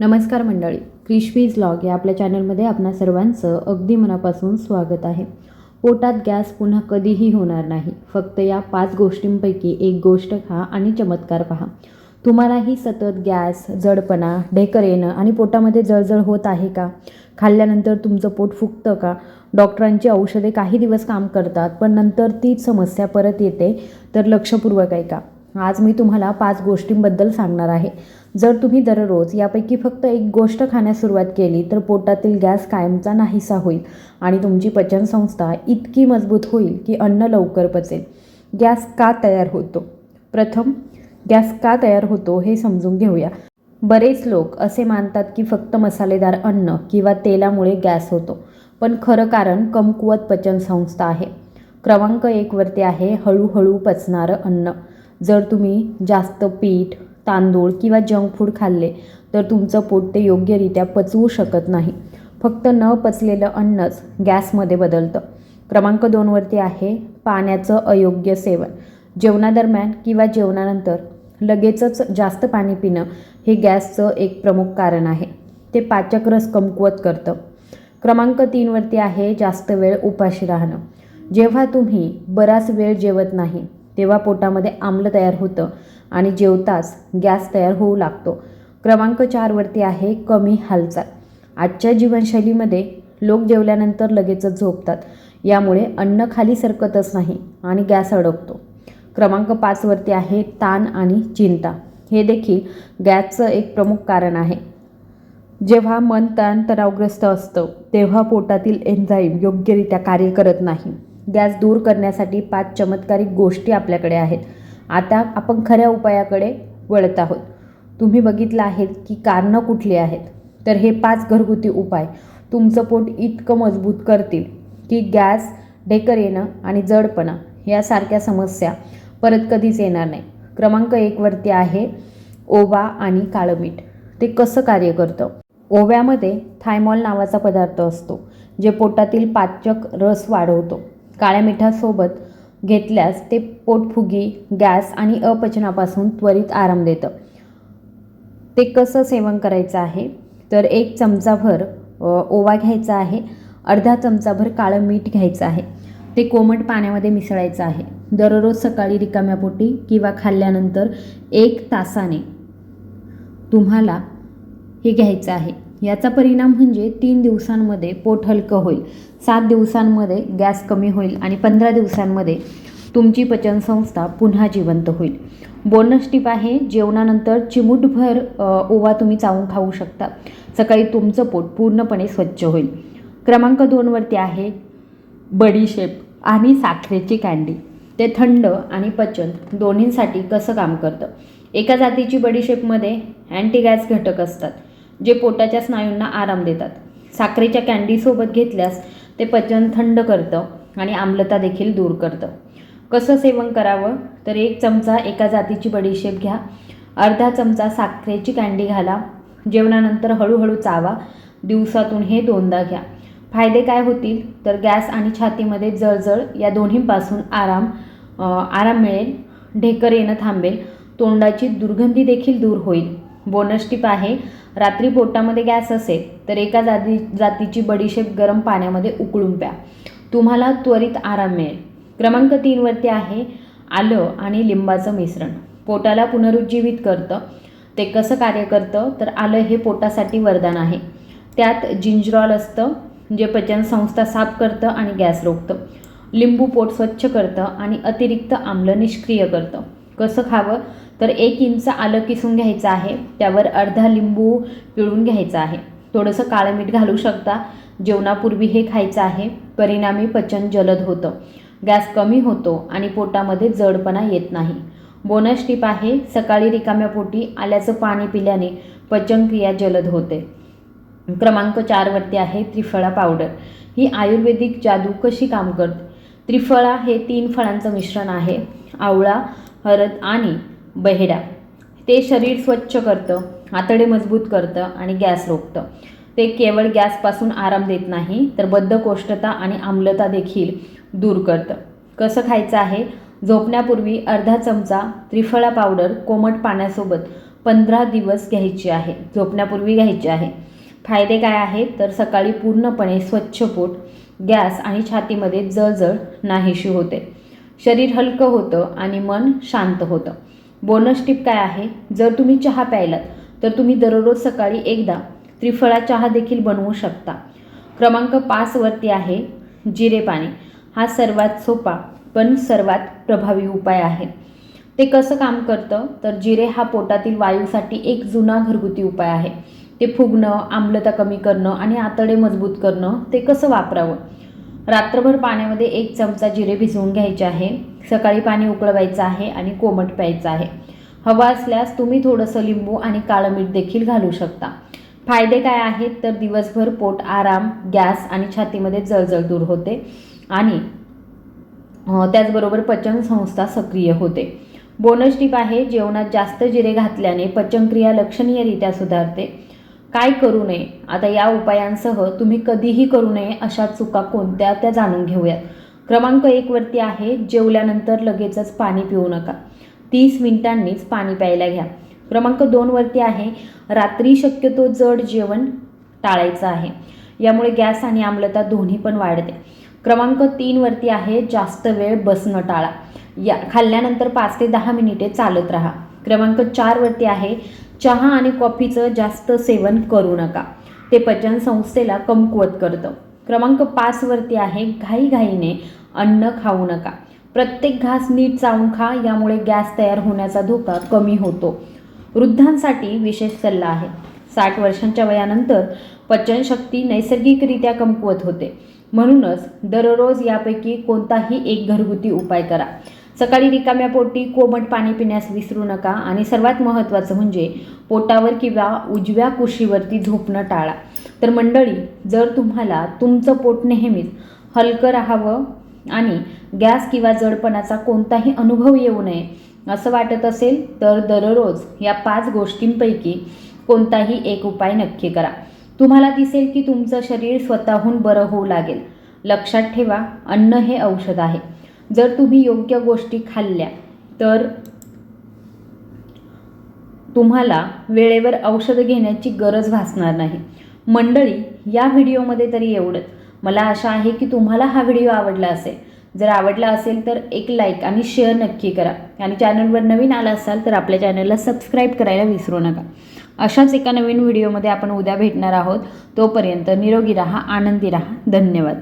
नमस्कार मंडळी क्रिशवीज लॉग या आपल्या चॅनलमध्ये आपणा सर्वांचं अगदी मनापासून स्वागत आहे. पोटात गॅस पुन्हा कधीही होणार नाही. फक्त या पाच गोष्टींपैकी एक गोष्ट खा आणि चमत्कार पहा. तुम्हालाही सतत गॅस जडपणा ढेकर येणं आणि पोटामध्ये जळजळ होत आहे का? खाल्ल्यानंतर तुमचं पोट फुगतं का? डॉक्टरांची औषधे काही दिवस काम करतात पण नंतर तीच समस्या परत येते तर लक्षपूर्वक ऐका. आज मी तुम्हाला पाच गोष्टींबद्दल सांगणार आहे. जर तुम्ही दररोज यापैकी फक्त एक गोष्ट खाण्यास सुरुवात केली तर पोटातील गॅस कायमचा नाहीसा होईल आणि तुमची पचनसंस्था इतकी मजबूत होईल की अन्न लवकर पचेल. गॅस का तयार होतो? प्रथम गॅस का तयार होतो हे समजून घेऊया. बरेच लोक असे मानतात की फक्त मसालेदार अन्न किंवा तेलामुळे गॅस होतो पण खरं कारण कमकुवत पचनसंस्था आहे. क्रमांक एकवरती आहे हळूहळू पचणारं अन्न. जर तुम्ही जास्त पीठ तांदूळ किंवा जंक फूड खाल्ले तर तुमचं पोट ते योग्यरित्या पचवू शकत नाही. फक्त न पचलेलं अन्नच गॅसमध्ये बदलतं. क्रमांक दोनवरती आहे पाण्याचं अयोग्य सेवन. जेवणादरम्यान किंवा जेवणानंतर लगेचच जास्त पाणी पिणं हे गॅसचं एक प्रमुख कारण आहे. ते पाचक रस कमकुवत करतं. क्रमांक तीनवरती आहे जास्त वेळ उपाशी राहणं. जेव्हा तुम्ही बराच वेळ जेवत नाही तेव्हा पोटामध्ये आम्ल तयार होतं आणि जेवताच गॅस तयार होऊ लागतो. क्रमांक चारवरती आहे कमी हालचाल. आजच्या जीवनशैलीमध्ये लोक जेवल्यानंतर लगेचच झोपतात. यामुळे अन्न खाली सरकतच नाही आणि गॅस अडकतो. क्रमांक पाचवरती आहे ताण आणि चिंता. हे देखील गॅसचं एक प्रमुख कारण आहे. जेव्हा मन ताण तणावग्रस्त असतं तेव्हा पोटातील एन्झाईम योग्यरित्या कार्य करत नाही. गॅस दूर करण्यासाठी पाच चमत्कारिक गोष्टी आपल्याकडे आहेत. आता आपण खऱ्या उपायाकडे वळत आहोत. तुम्ही बघितलं आहेत की कारणं कुठली आहेत? तर हे पाच घरगुती उपाय. तुमचं पोट इतकं मजबूत करतील की गॅस ढेकर येणं आणि जडपणा यासारख्या समस्या परत कधीच येणार नाही. क्रमांक एकवरती आहे ओवा आणि काळं मीठ. ते कसं कार्य करतं? ओव्यामध्ये थायमॉल नावाचा पदार्थ असतो जे पोटातील पाचक रस वाढवतो. काळ्या मिठासोबत घेतल्यास ते पोटफुगी गॅस आणि अपचनापासून त्वरित आराम देतं. ते कसं सेवन करायचं आहे? तर एक चमचाभर ओवा घ्यायचा आहे. अर्धा चमचाभर काळं मीठ घ्यायचं आहे. ते कोमट पाण्यामध्ये मिसळायचं आहे. दररोज सकाळी रिकाम्या पोटी किंवा खाल्ल्यानंतर एक तासाने तुम्हाला हे घ्यायचं आहे. याचा परिणाम म्हणजे तीन दिवसांमध्ये पोट हलकं होईल. सात दिवसांमध्ये गॅस कमी होईल आणि पंधरा दिवसांमध्ये तुमची पचनसंस्था पुन्हा जिवंत होईल. बोनस टिप आहे जेवणानंतर चिमूटभर ओवा तुम्ही चावून खाऊ शकता. सकाळी तुमचं पोट पूर्णपणे स्वच्छ होईल. क्रमांक दोनवरती आहे बडीशेप आणि साखरेची कँडी. ते थंड आणि पचन दोन्हींसाठी कसं काम करतं? एका जातीची बडीशेपमध्ये अँटीगॅस घटक असतात. जे पोटाच्या स्नायूंना आराम देतात. साखरेच्या कँडीसोबत घेतल्यास ते पचन थंड करतं आणि आम्लता देखील दूर करतं. कसं सेवन करावं? तर एक चमचा एका जातीची बडीशेप घ्या. अर्धा चमचा साखरेची कँडी घाला. जेवणानंतर हळूहळू चावा. दिवसातून हे दोनदा घ्या. फायदे काय होतील? तर गॅस आणि छातीमध्ये जळजळ या दोन्हींपासून आराम आराम मिळेल. ढेकर येणं थांबेल. तोंडाची दुर्गंधी देखील दूर होईल. बोनस टिप आहे रात्री पोटामध्ये गॅस असेल तर एका जाती जातीची बडीशेप गरम पाण्यामध्ये उकळून प्या. तुम्हाला त्वरित आराम मिळेल. क्रमांक तीनवरती आहे आलं आणि लिंबाचं मिश्रण. पोटाला पुनरुज्जीवित करतं. ते कसं कार्य करतं? तर आलं हे पोटासाठी वरदान आहे. त्यात जिंजरॉल असतं जे पचनसंस्था साफ करतं आणि गॅस रोखतं. लिंबू पोट स्वच्छ करतं आणि अतिरिक्त आम्ल निष्क्रिय करतं. कसं खावं? तर एक इंच आलं किसून घ्यायचं आहे. त्यावर अर्धा लिंबू पिळून घ्यायचा आहे. थोडंसं काळं मीठ घालू शकता. जेवणापूर्वी हे खायचं आहे. परिणामी पचन जलद होतं. गॅस कमी होतो आणि पोटामध्ये जडपणा येत नाही. बोनस टिप आहे सकाळी रिकाम्या पोटी आल्याचं पाणी पिल्याने पचनक्रिया जलद होते. क्रमांक चारवरती आहे त्रिफळा पावडर. ही आयुर्वेदिक जादू कशी काम करते? त्रिफळा हे तीन फळांचं मिश्रण आहे. आवळा हळद आणि बहेडा ते शरीर स्वच्छ करतं आतडे मजबूत करतं आणि गॅस रोखतं. ते केवळ गॅसपासून आराम देत नाही तर बद्धकोष्ठता आणि आम्लता देखील दूर करतं. कसं खायचं आहे? झोपण्यापूर्वी अर्धा चमचा त्रिफळा पावडर कोमट पाण्यासोबत पंधरा दिवस घ्यायची आहे. झोपण्यापूर्वी घ्यायची आहे. फायदे काय आहेत? तर सकाळी पूर्णपणे स्वच्छ पोट गॅस आणि छातीमध्ये जळजळ नाहीशी होते. शरीर हलकं होतं आणि मन शांत होतं. बोनस टिप काय आहे? जर तुम्ही चहा प्यायलात तर तुम्ही दररोज सकाळी एकदा त्रिफळा चहा देखील बनवू शकता. क्रमांक पाचवरती आहे जिरे पाणी. हा सर्वात सोपा पण सर्वात प्रभावी उपाय आहे. ते कसं काम करतं? तर जिरे हा पोटातील वायूसाठी एक जुना घरगुती उपाय आहे. ते फुगणं आम्लता कमी करणं आणि आतडे मजबूत करणं ते कसं वापरावं? रात्रभर पाण्यामध्ये एक चमचा जिरे भिजवून घ्यायचे आहे. सकाळी पाणी उकळवायचं आहे आणि कोमट प्यायचं आहे. हवा असल्यास तुम्ही थोडंसं लिंबू आणि काळं मीठ देखील घालू शकता. फायदे काय आहेत? तर दिवसभर पोट आराम गॅस आणि छातीमध्ये जळजळ दूर होते आणि त्याचबरोबर त्याचबरोबर पचनसंस्था सक्रिय होते. बोनस टीप आहे जेवणात जास्त जिरे घातल्याने पचनक्रिया लक्षणीयरित्या सुधारते. काय करू नये? आता या उपायांसह तुम्ही कधीही करू नये अशा चुका कोणत्या त्या जाणून घेऊयात. क्रमांक एकवरती आहे जेवल्यानंतर लगेचच पाणी पिऊ नका. तीस मिनिटांनीच पाणी प्यायला घ्या. क्रमांक दोनवरती आहे रात्री शक्यतो जड जेवण टाळायचं आहे. यामुळे गॅस आणि आम्लता दोन्ही पण वाढते. क्रमांक तीनवरती आहे जास्त वेळ बसणं टाळा. या खाल्ल्यानंतर पाच ते दहा मिनिटे चालत राहा. क्रमांक चारवरती आहे चहा आणि कॉफीचं जास्त सेवन करू नका. ते पचन संस्थेला कमकुवत करतं. क्रमांक पाचवरती आहे घाईघाईने अन्न खाऊ नका. प्रत्येक घास नीट चावून खा यामुळे गॅस तयार होण्याचा धोका कमी होतो. वृद्धांसाठी विशेष सल्ला आहे. साठ वर्षांच्या वयानंतर पचनशक्ती नैसर्गिकरित्या कमकुवत होते. म्हणूनच दररोज यापैकी कोणताही एक घरगुती उपाय करा. सकाळी रिकाम्या पोटी कोमट पाणी पिण्यास विसरू नका आणि सर्वात महत्त्वाचं म्हणजे पोटावर किंवा उजव्या कुशीवरती झोपणं टाळा. तर मंडळी जर तुम्हाला तुमचं पोट नेहमीच हलकं राहावं आणि गॅस किंवा जडपणाचा कोणताही अनुभव येऊ नये असं वाटत असेल तर दररोज या पाच गोष्टींपैकी कोणताही एक उपाय नक्की करा. तुम्हाला दिसेल की तुमचं शरीर स्वतःहून बरं होऊ लागेल. लक्षात ठेवा अन्न हे औषध आहे. जर तुम्ही योग्य गोष्टी खाल्ल्या तर तुम्हाला वेळेवर औषधं घेण्याची गरज भासणार नाही. मंडळी या व्हिडिओमध्ये तरी एवढंच. मला आशा आहे की तुम्हाला हा व्हिडिओ आवडला असेल. जर आवडला असेल तर एक लाईक आणि शेअर नक्की करा. आणि चॅनलवर नवीन आला असाल तर आपल्या चॅनलला सबस्क्राईब करायला विसरू नका. अशाच एका नवीन व्हिडिओमध्ये आपण उद्या भेटणार आहोत. तोपर्यंत निरोगी राहा आनंदी राहा. धन्यवाद.